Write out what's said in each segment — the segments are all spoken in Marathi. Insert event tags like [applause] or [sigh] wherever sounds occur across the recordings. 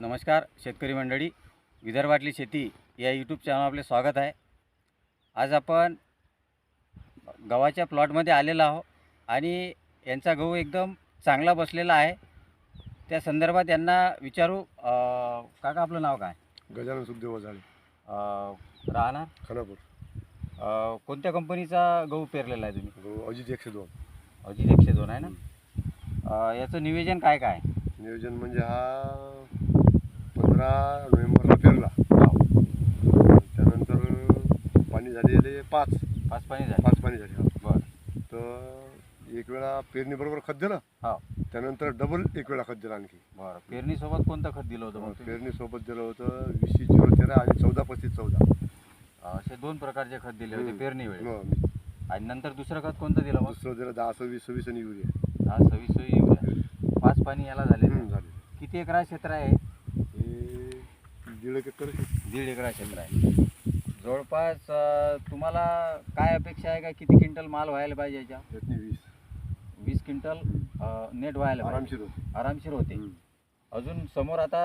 नमस्कार शेतकरी मंडळी. विदर्भातली शेती या यूट्यूब चॅनल आपले स्वागत आहे. आज आपण गव्हाच्या प्लॉटमध्ये आलेलो आहो आणि यांचा गहू एकदम चांगला बसलेला आहे. त्या संदर्भात यांना विचारू काका आपलं नाव काय? गजानन सुखदेव वजाळे अं, राहणार? खानापूर. कोणत्या कंपनीचा गहू पेरलेला आहे तुम्ही? गो- अजित एकशे दोन. अजित एकशे दोन आहे ना? याचं नियोजन काय काय? नियोजन म्हणजे हा पंधरा नोव्हेंबरला पेरला हो, त्यानंतर पाणी झालेले पाच. पाच पाणी झाले. पाच पाणी झाले. बरं. तर एक वेळा पेरणीबरोबर खत दिलं. हो. त्यानंतर डबल एक वेळा खत दिलं आणखी. बरं. पेरणीसोबत कोणतं खत दिलं होतं मग? पेरणीसोबत दिलं होतं वीस झिरो तेरा आणि चौदा पस्तीस चौदा. असे दोन प्रकारचे खत दिले होते. पेरणी वेळेस हो, आणि नंतर दुसरं खत कोणतं दिलं मग? दुसरं दिलं दहा सव्वीस सव्वीस आणि युरिया. हा सव्वीस युरिया. पाच पाणी याला झाले झाले किती एकरा क्षेत्र आहे? दीड एक एकर शेती. दीड एकरा क्षेत्र आहे. जवळपास अं, तुम्हाला काय अपेक्षा आहे का? किती क्विंटल माल व्हायला पाहिजे याच्या? त्यातनी वीस. वीस क्विंटल अं, नेट व्हायला पाहिजे. आरामशीर होते. आरामशीर होते. हम्म. अजून समोर आता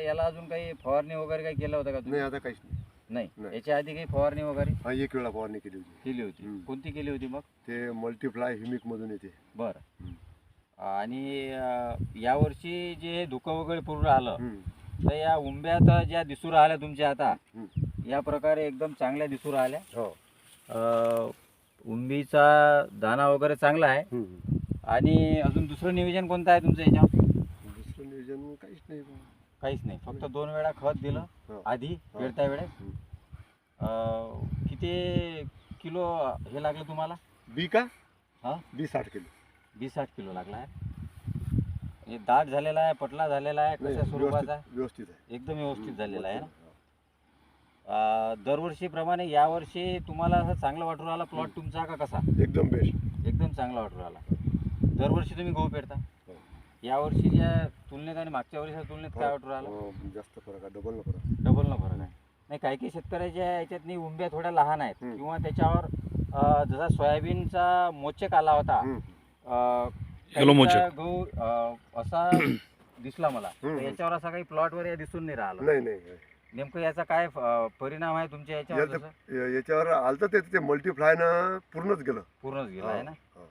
याला अजून काही फवारणी वगैरे काही केलं होतं का तुम्ही? नाही आता काहीच नाही. नाही. नाही. याच्या आधी काही फवारणी वगैरे? हा एक वेळा फवारणी केली होती. केली होती. हम्म. कोणती केली होती मग? ते मल्टीफ्लाय हिमिक मधून येते. बरं. हम्म. आणि अं, यावर्षी जे धुकं वगैरे पूर्ण आलं हम्म. तर या उंब्यात ज्या दिसू राहिल्या तुमच्या आता. या प्रकारे एकदम चांगल्या दिसू राहिल्या हो अं, उंबीचा दाना वगैरे चांगला आहे. आणि अजून दुसरं नियोजन कोणतं आहे तुमचं याच्यावर दुसरं नियोजन काहीच नाही बा. काहीच नाही फक्त दोन वेळा खत दिलं हो. आधी हो. वेळेस हम्म. अं, किती किलो हे लागलं तुम्हाला बी का हा बी साठ किलो वीस साठ किलो लागला आहे हे दाट झालेला आहे पटला झालेला आहे नाही, कशा स्वरूपाचा व्यवस्थित व्यवस्थित आहे. एकदम व्यवस्थित झालेला आहे ना? हो. दरवर्षीप्रमाणे यावर्षी तुम्हाला असं चांगलं वाटू राहिला प्लॉट तुमचा का कसा? एकदम बेस्ट एकदम चांगला वाटू राहिला दरवर्षी तुम्ही गहू पेरता? हो. यावर्षीच्या तुलनेत आणि मागच्या वर्षीच्या तुलनेत काय वाटू राहिलं? हो, जास्त फरक आहे डबल न फरक डबल न फरक आहे. नाही काही काही शेतकऱ्याच्या याच्यातनी उंब्या थोड्या लहान आहेत. हम्म. किंवा त्याच्यावर अं, जसा सोयाबीनचा मोचक आला होता हम्म. अं, मोचक. गहू अं, असा [clears throat] दिसला मला. तर हम्म. याच्यावर असा काही प्लॉटवर या दिसून नाही राहिला. नाही नाही नेमकं याचा काय अं, परिणाम आहे तुमच्या याच्यावर याचं- जसं? या- याच्यावर आलतं ते ते मल्टीफ्लायनं पूर्णच गेलं. पूर्णच गेला आहे ना? हो.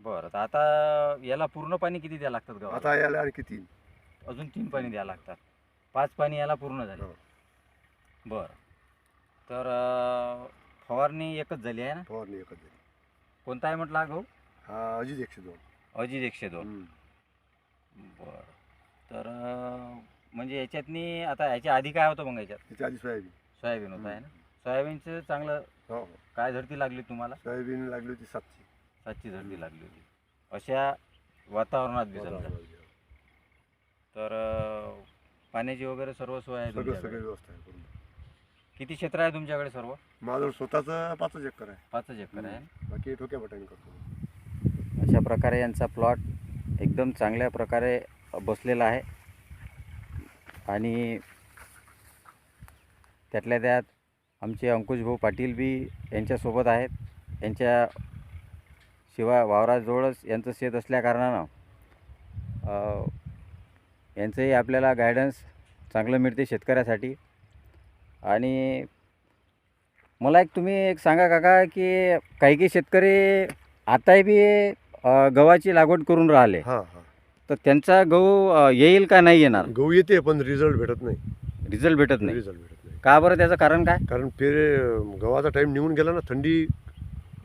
बरं तर आता याला पूर्ण पाणी किती द्यावं लागतात गव्हाला आता याला आणखी तीन. अजून तीन पाणी द्यावं लागतात. पाच पाणी याला पूर्ण झाले. हो. बरं. तर अं, फवारणी एकच झाली आहे ना? फवारणी एकच झाली. कोणता आहे म्हटलं हा गहू हा अजित एकशे दोन. अजित एकशे दोन. बरं. तर म्हणजे याच्यातनी आता याच्या आधी काय होतं मग याच्यात? त्याच्या आधी सोयाबीन. सोयाबीन होतं आहे ना? सोयाबीनचं चांगलं हो हो. काय झडती लागली तुम्हाला? सोयाबीन लागली होती सातशे सातची झडती लागली होती. अशा वातावरणात बी समजा. तर अं, पाण्याची वगैरे सर्व सोय आहे सगळं तुमच्याकडे? व्यवस्था आहे पूर्ण. किती क्षेत्र आहे तुमच्याकडे सर्व? माझं स्वतःचं पाचच एकर आहे. पाचच एकर आहे ना? बाकी ठोक्या बटाणी करतो. अशा प्रकारे यांचा प्लॉट एकदम चांगल्या प्रकारे बसलेला आहे. आणि त्यातल्या त्यात आमचे अंकुशभाऊ पाटील बी यांच्यासोबत आहेत. यांच्या शिवाय वावराजवळच यांचं शेत असल्याकारणानं यांचंही आपल्याला गायडन्स चांगलं मिळते शेतकऱ्यासाठी. आणि मला एक तुम्ही एक सांगा काका की काही काही शेतकरी आताही बी अ, गव्हाची लागवड करून राहिले. हां हां. तर त्यांचा गहू अ, येईल का नाही येणार? गहू येते पण रिझल्ट भेटत नाही. रिझल्ट भेटत नाही. रिझल्ट भेटत नाही. का बरं त्याचं कारण काय? कारण पेरे गव्हाचा टाइम निघून गेला ना थंडी.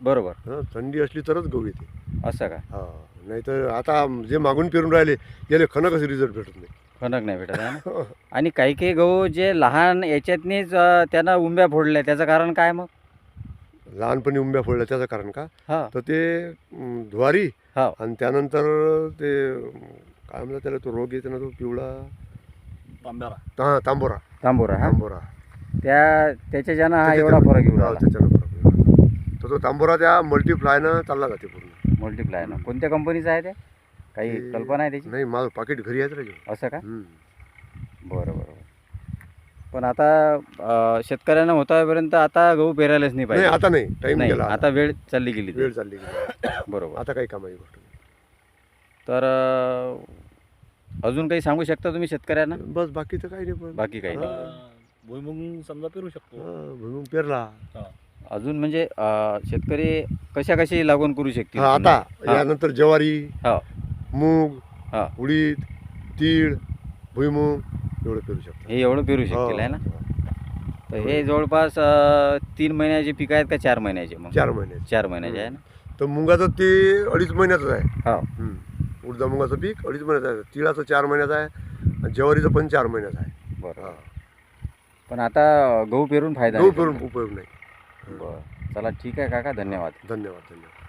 बरोबर. हं, थंडी असली तरच गहू येते. असं का? हा नाही तर आता जे मागून पेरून राहिले गेले खनकच रिझल्ट भेटत नाही. फणक नाही भेटत आहे ना? [laughs] आणि काही काही गहू जे लहान याच्यातनीच अ, त्यानं उंब्या फोडल्या त्याचं कारण काय मग? लहानपणी उंब्या फोडल्या त्याचं कारण का? हा. तर ते अं, ज्वारी हो. आणि त्यानंतर ते काय म्हणतात त्याला तो रोग येते ना तो पिवळा हा तांबोरा. तांबोरा हा? तांबोरा. त्या त्याच्या ज्यानं हा एवढा फरक येऊ हा, राहिला त्याच्यानं फरक. तर तो तांबोरा त्या मल्टीफ्लायनं चालला जाते पूर्ण. मल्टिप्लाय ना. कोणत्या कंपनीचा आहे ते काही ते- कल्पना आहे त्याची? नाही माझं पाकिट घरी आहे त्याच्या असं का? हम्म. बरं बरं. पण आता शेतकऱ्यांना होतापर्यंत आता गहू पेरायलाच नाही नाही पाहिजे आता नाही. टाइम नाही गेला आता. वेळ चालली गेली ती. वेळ चालली गेली. बरोबर. आता काही कामाची गोष्ट नाही. तर अ, अजून काही सांगू शकता तुम्ही शेतकऱ्यांना? बस बाकीचं काही नाही पण. बाकी काही नाही. हा. भुईमुग समजा पेरू शकतो. हा, भुईमुग पेरला. अजून म्हणजे अं, शेतकरी कशा कशी लागवण करू शकतील हा आता. हा. यानंतर ज्वारी हा. मूग हा. उडीद तीळ भुईमुग एवढं पेरू शकतो. हे एवढं पेरू शकतील आहे ना? तर हे जवळपास अं, तीन महिन्याचे पीक आहेत का चार महिन्याचे मग? चार महिन्याचे. चार महिन्याचे आहे ना? तर मुगाचं ते अडीच महिन्याचं आहे. हो. हम्म. उडदा मुगाचं पीक अडीच महिन्याचं आहे. तिळाचं चार महिन्याचं आहे आणि ज्वारीचं पण चार महिन्याचं आहे. बरं हा. पण आता गहू पेरून फायदा गहू नाही पेरून. उपयोग नाही. बरं. चला ठीक आहे काका. धन्यवाद. धन्यवाद धन्यवाद.